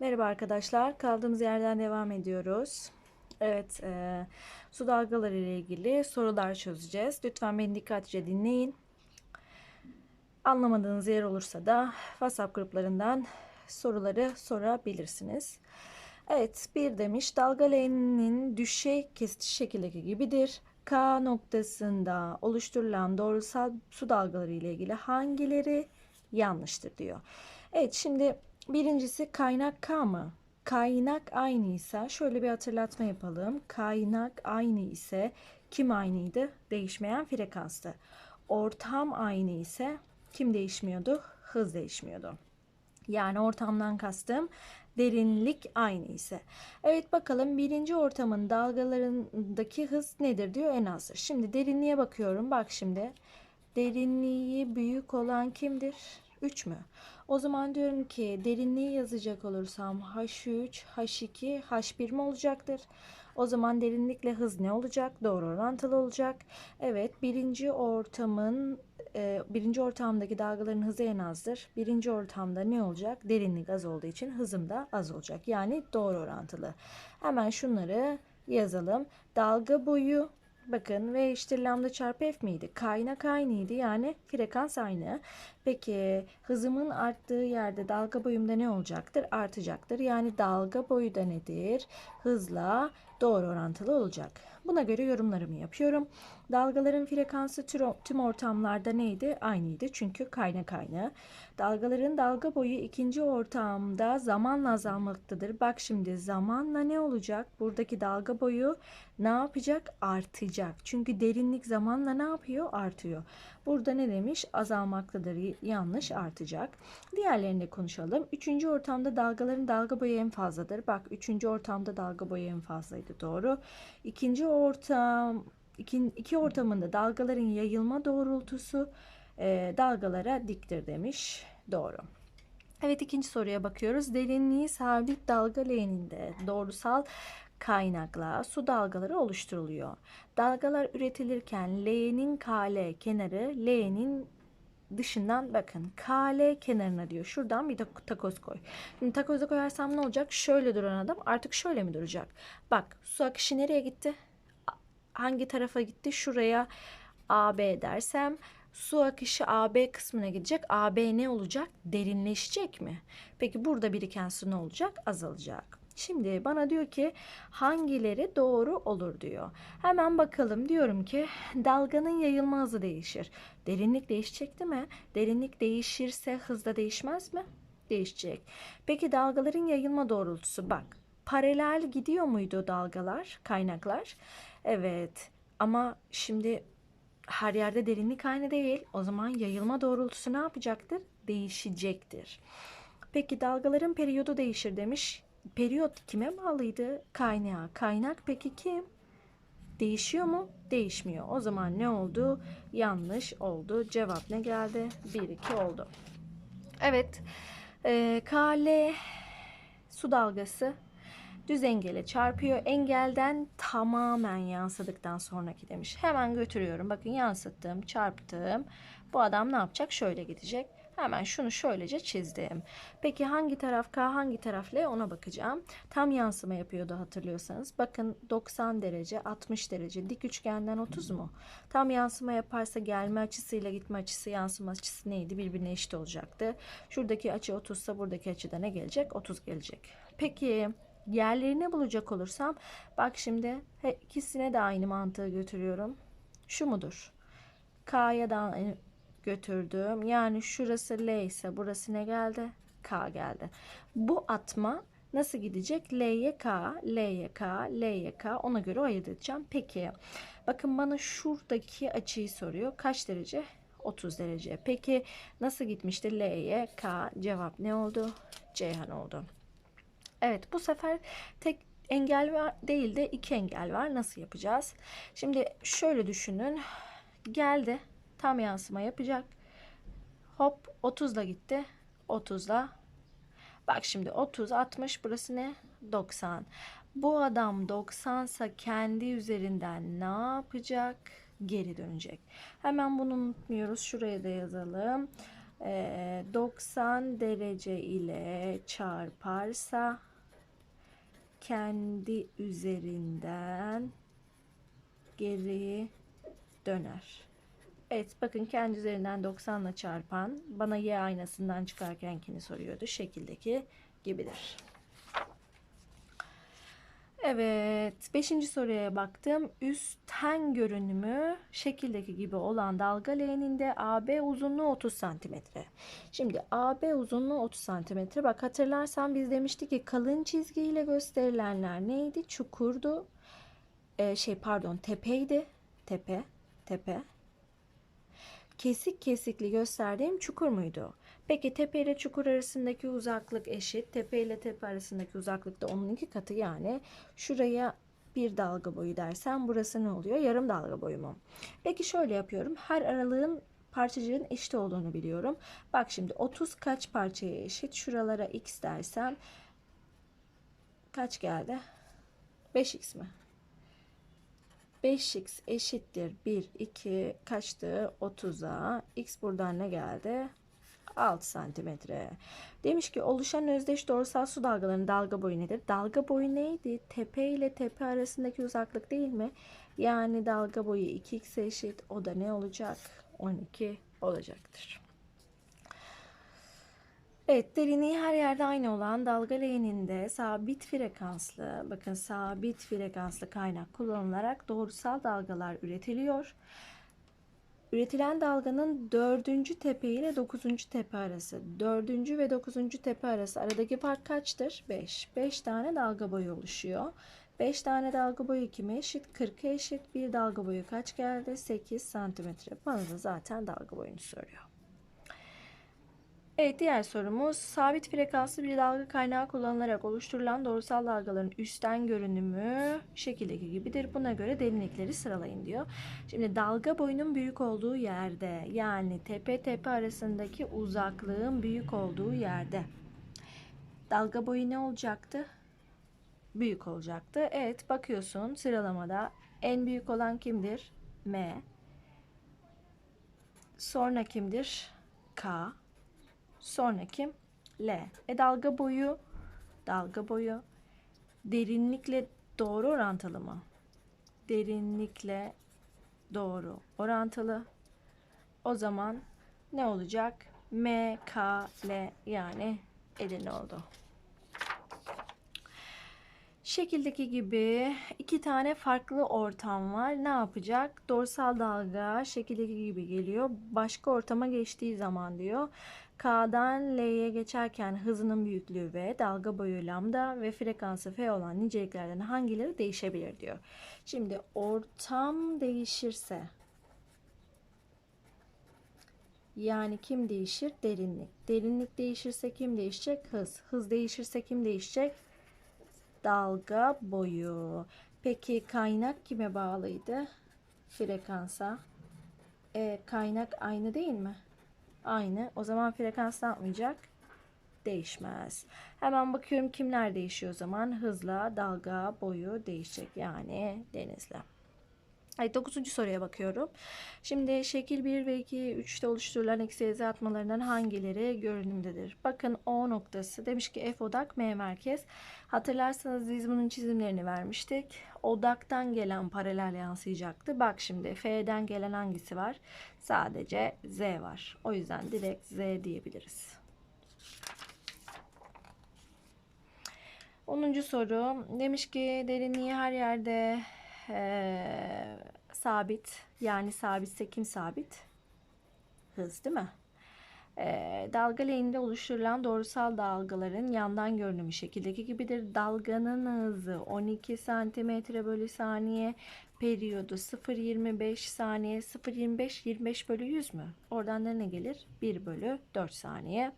Merhaba arkadaşlar. Kaldığımız yerden devam ediyoruz. Evet, e, su dalgaları ile ilgili sorular çözeceğiz. Lütfen beni dikkatlice dinleyin. Anlamadığınız yer olursa da WhatsApp gruplarından soruları sorabilirsiniz. Evet, bir demiş. Dalga leğeninin düşey kesici şekildeki gibidir. K noktasında oluşturulan doğrusal su dalgaları ile ilgili hangileri yanlıştır diyor. Evet, şimdi Birincisi kaynak K mı? Kaynak aynıysa şöyle bir hatırlatma yapalım. Kaynak aynı ise kim aynıydı? Değişmeyen frekanstı. Ortam aynı ise kim değişmiyordu? Hız değişmiyordu. Yani ortamdan kastım derinlik aynı ise. Evet bakalım birinci ortamın dalgalarındaki hız nedir diyor en azdır. Şimdi derinliğe bakıyorum. Bak şimdi derinliği büyük olan kimdir? 3 mü? O zaman diyorum ki derinliği yazacak olursam H3, H2, H1 mi olacaktır? O zaman derinlikle hız ne olacak? Doğru orantılı olacak. Evet birinci ortamın e, birinci ortamdaki dalgaların hızı en azdır. Birinci ortamda ne olacak? Derinlik az olduğu için hızım da az olacak. Yani doğru orantılı. Hemen şunları yazalım. Dalga boyu Bakın V eşittir lambda çarpı F miydi? Kaynak aynıydı yani frekans aynı. Peki hızımın arttığı yerde dalga boyumda ne olacaktır? Artacaktır. Yani dalga boyu da nedir? Hızla doğru orantılı olacak. Buna göre yorumlarımı yapıyorum. Dalgaların frekansı tüm ortamlarda neydi? Aynıydı çünkü kaynak aynı. Dalgaların dalga boyu ikinci ortamda zamanla azalmaktadır. Bak şimdi zamanla ne olacak? Buradaki dalga boyu ne yapacak? Artacak. Çünkü derinlik zamanla ne yapıyor? Artıyor. Burada ne demiş? Azalmaktadır. Yanlış artacak. Diğerlerini konuşalım. Üçüncü ortamda dalgaların dalga boyu en fazladır. Bak üçüncü ortamda dalga boyu en fazlaydı. Doğru. İkinci ortam iki, iki ortamında dalgaların yayılma doğrultusu e, dalgalara diktir demiş. Doğru. Evet ikinci soruya bakıyoruz. Derinliği sabit dalga leğeninde doğrusal kaynakla su dalgaları oluşturuluyor. Dalgalar üretilirken leğenin KL kenarı leğenin dışından bakın KL kenarına diyor. Şuradan bir takoz koy. Şimdi takozu koyarsam ne olacak? Şöyle duran adam artık şöyle mi duracak? Bak su akışı nereye gitti? Hangi tarafa gitti? Şuraya AB dersem su akışı AB kısmına gidecek. AB ne olacak? Derinleşecek mi? Peki burada biriken su ne olacak? Azalacak. Şimdi bana diyor ki hangileri doğru olur diyor. Hemen bakalım diyorum ki dalganın yayılma hızı değişir. Derinlik değişecek değil mi? Derinlik değişirse hız da değişmez mi? Değişecek. Peki dalgaların yayılma doğrultusu bak. Paralel gidiyor muydu dalgalar, kaynaklar? Evet. Ama şimdi her yerde derinlik aynı değil. O zaman yayılma doğrultusu ne yapacaktır? Değişecektir. Peki dalgaların periyodu değişir demiş. Periyot kime bağlıydı? Kaynağa. Kaynak peki kim? Değişiyor mu? Değişmiyor. O zaman ne oldu? Yanlış oldu. Cevap ne geldi? 1-2 oldu. Evet. Ee, KL su dalgası düz engele çarpıyor. Engelden tamamen yansıdıktan sonraki demiş. Hemen götürüyorum. Bakın yansıttım, çarptım. Bu adam ne yapacak? Şöyle gidecek. Hemen şunu şöylece çizdim. Peki hangi taraf K hangi taraf L ona bakacağım. Tam yansıma yapıyordu hatırlıyorsanız. Bakın 90 derece 60 derece dik üçgenden 30 mu? Tam yansıma yaparsa gelme açısıyla gitme açısı yansıma açısı neydi? Birbirine eşit olacaktı. Şuradaki açı 30 ise buradaki açıda ne gelecek? 30 gelecek. Peki yerlerini bulacak olursam bak şimdi ikisine de aynı mantığı götürüyorum. Şu mudur? K'ya da götürdüm. Yani şurası L ise burası ne geldi? K geldi. Bu atma nasıl gidecek? L'ye K, L'ye K, L'ye K ona göre ayırt edeceğim. Peki bakın bana şuradaki açıyı soruyor. Kaç derece? 30 derece. Peki nasıl gitmişti? L'ye K cevap ne oldu? Ceyhan oldu. Evet bu sefer tek engel var değil de iki engel var. Nasıl yapacağız? Şimdi şöyle düşünün. Geldi. Tam yansıma yapacak. Hop 30'la gitti. 30'la. Bak şimdi 30 60 burası ne? 90. Bu adam 90 sa kendi üzerinden ne yapacak? Geri dönecek. Hemen bunu unutmuyoruz. Şuraya da yazalım. Ee, 90 derece ile çarparsa kendi üzerinden geri döner. Evet bakın kendi üzerinden 90 ile çarpan bana y aynasından çıkarkenkini soruyordu. Şekildeki gibidir. Evet, beşinci soruya baktım. Üstten görünümü şekildeki gibi olan dalga leğeninde AB uzunluğu 30 santimetre. Şimdi AB uzunluğu 30 santimetre. Bak hatırlarsan biz demiştik ki kalın çizgiyle gösterilenler neydi? Çukurdu. Ee, şey pardon tepeydi. Tepe, tepe. Kesik kesikli gösterdiğim çukur muydu? Peki tepe ile çukur arasındaki uzaklık eşit. Tepe ile tepe arasındaki uzaklık da onun iki katı yani. Şuraya bir dalga boyu dersem burası ne oluyor? Yarım dalga boyu mu? Peki şöyle yapıyorum. Her aralığın parçacığın eşit olduğunu biliyorum. Bak şimdi 30 kaç parçaya eşit? Şuralara x dersem kaç geldi? 5x mi? 5x eşittir 1, 2 kaçtı? 30'a. X buradan ne geldi? 6 santimetre. Demiş ki oluşan özdeş doğrusal su dalgalarının dalga boyu nedir? Dalga boyu neydi? Tepe ile tepe arasındaki uzaklık değil mi? Yani dalga boyu 2x eşit. O da ne olacak? 12 olacaktır. Evet, derinliği her yerde aynı olan dalga leğeninde sabit frekanslı, bakın sabit frekanslı kaynak kullanılarak doğrusal dalgalar üretiliyor. Üretilen dalganın dördüncü tepe ile dokuzuncu tepe arası. Dördüncü ve dokuzuncu tepe arası aradaki fark kaçtır? 5. 5 tane dalga boyu oluşuyor. 5 tane dalga boyu kime eşit? 40'a eşit. Bir dalga boyu kaç geldi? 8 santimetre. Bana da zaten dalga boyunu soruyor. Evet diğer sorumuz sabit frekanslı bir dalga kaynağı kullanılarak oluşturulan doğrusal dalgaların üstten görünümü şekildeki gibidir. Buna göre derinlikleri sıralayın diyor. Şimdi dalga boyunun büyük olduğu yerde yani tepe tepe arasındaki uzaklığın büyük olduğu yerde dalga boyu ne olacaktı? Büyük olacaktı. Evet bakıyorsun sıralamada en büyük olan kimdir? M. Sonra kimdir? K. Sonra kim? L. E dalga boyu dalga boyu derinlikle doğru orantılı mı? Derinlikle doğru orantılı. O zaman ne olacak? M, K, L yani elin oldu. Şekildeki gibi iki tane farklı ortam var. Ne yapacak? Dorsal dalga şekildeki gibi geliyor. Başka ortama geçtiği zaman diyor. K'dan L'ye geçerken hızının büyüklüğü V, dalga boyu lambda ve frekansı F olan niceliklerden hangileri değişebilir diyor. Şimdi ortam değişirse yani kim değişir? Derinlik. Derinlik değişirse kim değişecek? Hız. Hız değişirse kim değişecek? Dalga boyu. Peki kaynak kime bağlıydı? Frekansa. E, kaynak aynı değil mi? Aynı. O zaman frekans ne yapmayacak? Değişmez. Hemen bakıyorum kimler değişiyor o zaman. Hızla dalga boyu değişecek. Yani denizle. Evet 9. soruya bakıyorum. Şimdi şekil 1 ve 2, 3'te oluşturulan eksi atmalarından hangileri görünümdedir? Bakın O noktası demiş ki F odak M merkez. Hatırlarsanız biz bunun çizimlerini vermiştik. Odaktan gelen paralel yansıyacaktı. Bak şimdi F'den gelen hangisi var? Sadece Z var. O yüzden direkt Z diyebiliriz. 10. soru demiş ki derinliği her yerde e, sabit yani sabitse kim sabit? Hız değil mi? E, dalga leğeninde oluşturulan doğrusal dalgaların yandan görünümü şekildeki gibidir. Dalganın hızı 12 santimetre bölü saniye periyodu 0.25 saniye 0.25 25 bölü 100 mü? Oradan da ne gelir? 1 bölü 4 saniye.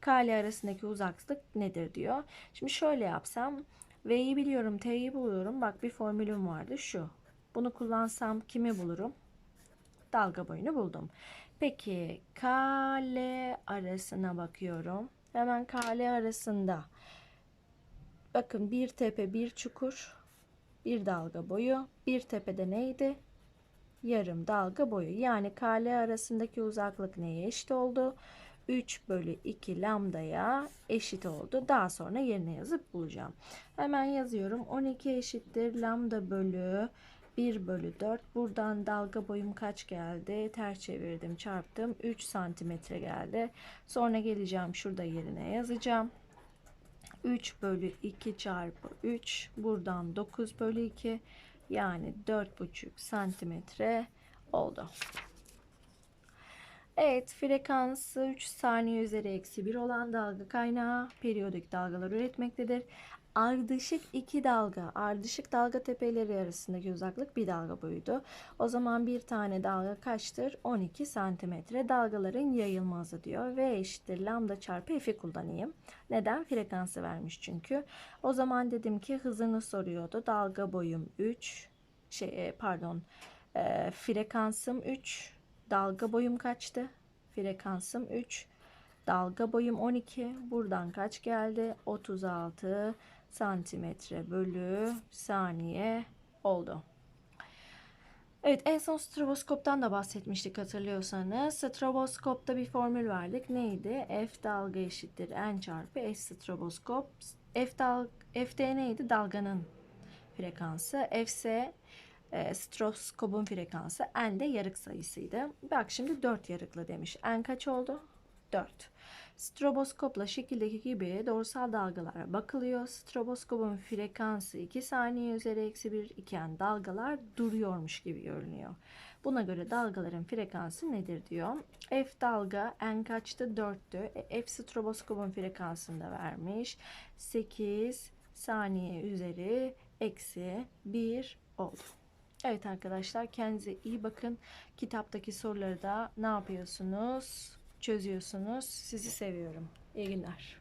K ile arasındaki uzaklık nedir diyor. Şimdi şöyle yapsam V'yi biliyorum, T'yi buluyorum. Bak bir formülüm vardı şu. Bunu kullansam kimi bulurum? Dalga boyunu buldum. Peki K L arasına bakıyorum. Hemen K L arasında. Bakın bir tepe bir çukur. Bir dalga boyu. Bir tepede neydi? Yarım dalga boyu. Yani K L arasındaki uzaklık neye eşit oldu? 3 bölü 2 lambdaya eşit oldu. Daha sonra yerine yazıp bulacağım. Hemen yazıyorum. 12 eşittir lambda bölü 1 bölü 4. Buradan dalga boyum kaç geldi? Ters çevirdim çarptım. 3 santimetre geldi. Sonra geleceğim şurada yerine yazacağım. 3 bölü 2 çarpı 3. Buradan 9 bölü 2. Yani 4,5 santimetre oldu. Evet, frekansı 3 saniye üzeri eksi 1 olan dalga kaynağı periyodik dalgalar üretmektedir. Ardışık iki dalga, ardışık dalga tepeleri arasındaki uzaklık bir dalga boyuydu. O zaman bir tane dalga kaçtır? 12 santimetre. Dalgaların yayılma hızı diyor. V eşittir lambda çarpı f'i kullanayım. Neden? Frekansı vermiş çünkü. O zaman dedim ki hızını soruyordu. Dalga boyum 3, şey e, pardon, e, frekansım 3, dalga boyum kaçtı? Frekansım 3. Dalga boyum 12. Buradan kaç geldi? 36 santimetre bölü saniye oldu. Evet en son stroboskoptan da bahsetmiştik hatırlıyorsanız. Stroboskopta bir formül verdik. Neydi? F dalga eşittir N çarpı S stroboskop. F dal FD neydi? Dalganın frekansı. Fs e, stroskopun frekansı. N de yarık sayısıydı. Bak şimdi 4 yarıklı demiş. N kaç oldu? 4. Stroboskopla şekildeki gibi doğrusal dalgalara bakılıyor. Stroboskopun frekansı 2 saniye üzeri eksi 1 iken dalgalar duruyormuş gibi görünüyor. Buna göre dalgaların frekansı nedir diyor. F dalga n kaçtı? 4'tü. E, F stroboskopun frekansını da vermiş. 8 saniye üzeri eksi 1 oldu. Evet arkadaşlar kendinize iyi bakın. Kitaptaki soruları da ne yapıyorsunuz? Çözüyorsunuz. Sizi seviyorum. İyi günler.